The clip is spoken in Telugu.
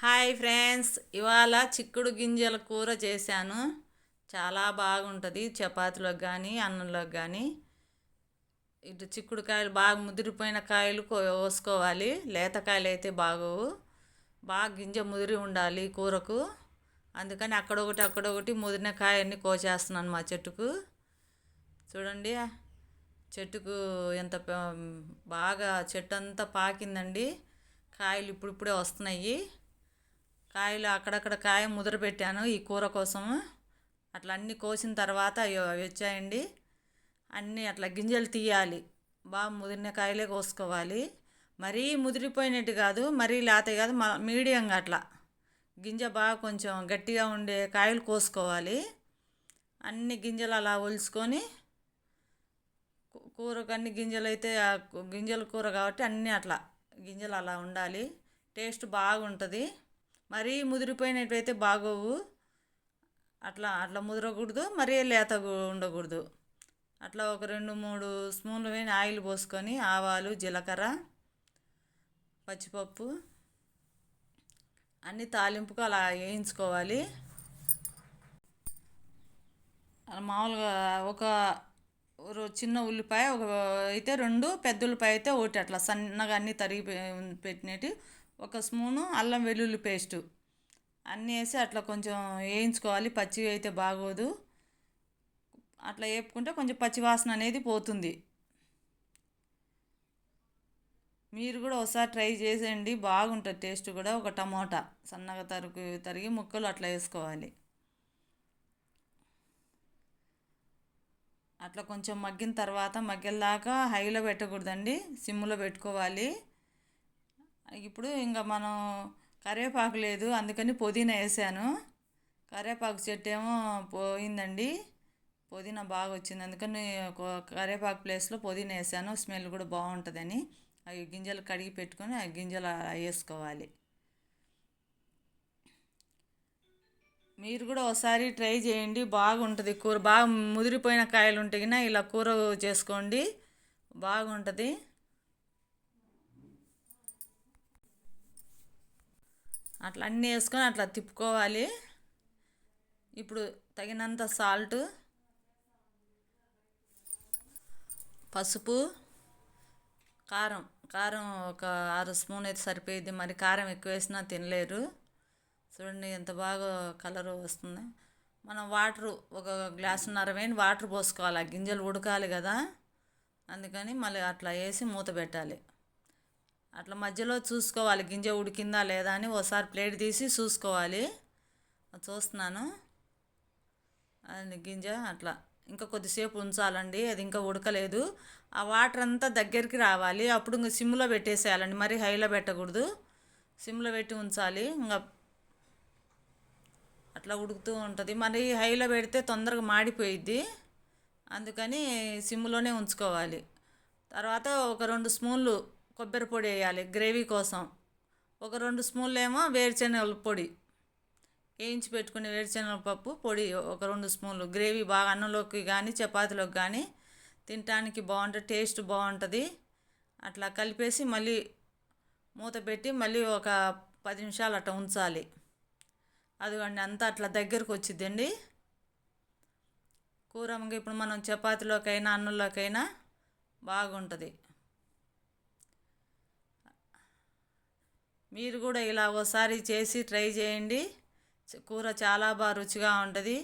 హాయ్ ఫ్రెండ్స్ ఇవాళ చిక్కుడు గింజల కూర చేశాను. చాలా బాగుంటుంది చపాతీలోకి కానీ అన్నంలోకి కానీ ఇటు చిక్కుడుకాయలు బాగా ముదిరిపోయిన కాయలు కోసుకోవాలి. లేతకాయలు అయితే బాగోవు. బాగా గింజ ముదిరి ఉండాలి కూరకు. అందుకని అక్కడొకటి అక్కడొకటి ముదిరిన కాయన్ని కోసేస్తున్నాను మా చెట్టుకు. చూడండి చెట్టుకు ఎంత బాగా చెట్టు అంతా పాకిందండి. కాయలు ఇప్పుడిప్పుడే వస్తున్నాయి. కాయలు అక్కడక్కడ కాయ ముద్ర పెట్టాను ఈ కూర కోసం. అట్లా అన్నీ కోసిన తర్వాత అవి వచ్చాయండి. అన్నీ అట్లా గింజలు తీయాలి. బాగా ముదిరిన కాయలే కోసుకోవాలి. మరీ ముదిరిపోయినట్టు కాదు మరీ లేత కాదు మీడియంగా అట్లా. గింజ బాగా కొంచెం గట్టిగా ఉండే కాయలు కోసుకోవాలి. అన్ని గింజలు అలా ఒలుచుకొని కూరకు అన్ని గింజలు అయితే గింజల కూర కాబట్టి అన్నీ అట్లా గింజలు అలా ఉండాలి. టేస్ట్ బాగుంటుంది. మరీ ముదిరిపోయినట్టయితే బాగోవు. అట్లా అట్లా ముదరకూడదు మరీ లేత ఉండకూడదు. అట్లా ఒక రెండు మూడు స్పూన్లు వేని ఆయిల్ పోసుకొని ఆవాలు జీలకర్ర పచ్చిపప్పు అన్ని తాలింపుకు అలా వేయించుకోవాలి. మామూలుగా ఒక చిన్న ఉల్లిపాయ ఒక అయితే రెండు పెద్ద ఉల్లిపాయ అయితే ఒకటి అట్లా సన్నగా అన్ని తరిగి పెట్టినట్టు ఒక స్పూను అల్లం వెల్లుల్లి పేస్టు. అన్నీ వేసి అట్లా కొంచెం వేయించుకోవాలి. పచ్చివి అయితే బాగోదు. అట్లా వేపుకుంటే కొంచెం పచ్చివాసన అనేది పోతుంది. మీరు కూడా ఒకసారి ట్రై చేసేయండి. బాగుంటుంది టేస్ట్ కూడా. ఒక టమోటా సన్నగా తరుగు తరిగి ముక్కలు అట్లా వేసుకోవాలి. అట్లా కొంచెం మగ్గిన తర్వాత మగ్గేలాగా హైలో పెట్టకూడదండి. సిమ్లో పెట్టుకోవాలి. ఇప్పుడు ఇంకా మనం కరివేపాకు లేదు అందుకని పుదీనా వేసాను. కరివేపాకు చెట్టు ఏమో పోయిందండి. పుదీనా బాగా వచ్చింది. అందుకని కరివేపాకు ప్లేస్లో పుదీనా వేసాను. స్మెల్ కూడా బాగుంటుందని. అవి గింజలు కడిగి పెట్టుకొని ఆ గింజలు వేసుకోవాలి. మీరు కూడా ఒకసారి ట్రై చేయండి. బాగుంటుంది కూర. బాగా ముదిరిపోయిన కాయలు ఉంటే ఇలా కూర చేసుకోండి. బాగుంటుంది. అట్లా అన్నీ వేసుకొని అట్లా తిప్పుకోవాలి. ఇప్పుడు తగినంత సాల్ట్ పసుపు కారం. కారం ఒక ఆరు స్పూన్ అయితే సరిపోయింది మరి కారం ఎక్కువ వేసినా తినలేరు. చూడండి ఎంత బాగా కలర్ వస్తుంది. మనం వాటర్ ఒక గ్లాసున్నర వేయండి వాటర్ పోసుకోవాలి. గింజలు ఉడకాలి కదా. అందుకని మళ్ళీ అట్లా వేసి మూత పెట్టాలి. అట్లా మధ్యలో చూసుకోవాలి గింజ ఉడికిందా లేదా అని ఒకసారి ప్లేట్ తీసి చూసుకోవాలి. చూస్తున్నాను. అది గింజ అట్లా ఇంకా కొద్దిసేపు ఉంచాలండి అది ఇంకా ఉడకలేదు. ఆ వాటర్ అంతా దగ్గరికి రావాలి. అప్పుడు ఇంకా సిమ్లో పెట్టేసేయాలండి మరి హైలో పెట్టకూడదు. సిమ్లో పెట్టి ఉంచాలి. ఇంకా అట్లా ఉడుకుతూ ఉంటుంది. మరి హైలో పెడితే తొందరగా మాడిపోయిద్ది. అందుకని సిమ్లోనే ఉంచుకోవాలి. తర్వాత ఒక రెండు స్పూన్లు కొబ్బరి పొడి వేయాలి గ్రేవీ కోసం. ఒక రెండు స్పూన్లు ఏమో వేరుశనగల పొడి. వేయించి పెట్టుకునే వేరుశనగల పప్పు పొడి ఒక రెండు స్పూన్లు. గ్రేవీ బాగా అన్నంలోకి కానీ చపాతీలోకి కానీ తినటానికి బాగుంటుంది టేస్ట్ బాగుంటుంది. అట్లా కలిపేసి మళ్ళీ మూత పెట్టి మళ్ళీ ఒక పది నిమిషాలు అట్లా ఉంచాలి. అదిగోండి అంతా అట్లా దగ్గరకు వచ్చిద్దండి. కూర ఇప్పుడు మనం చపాతీలోకైనా అన్నంలోకైనా బాగుంటుంది. మీరు కూడా ఇలా ఒకసారి చేసి ట్రై చేయండి. కూర చాలా బాగా రుచిగా ఉంటుంది.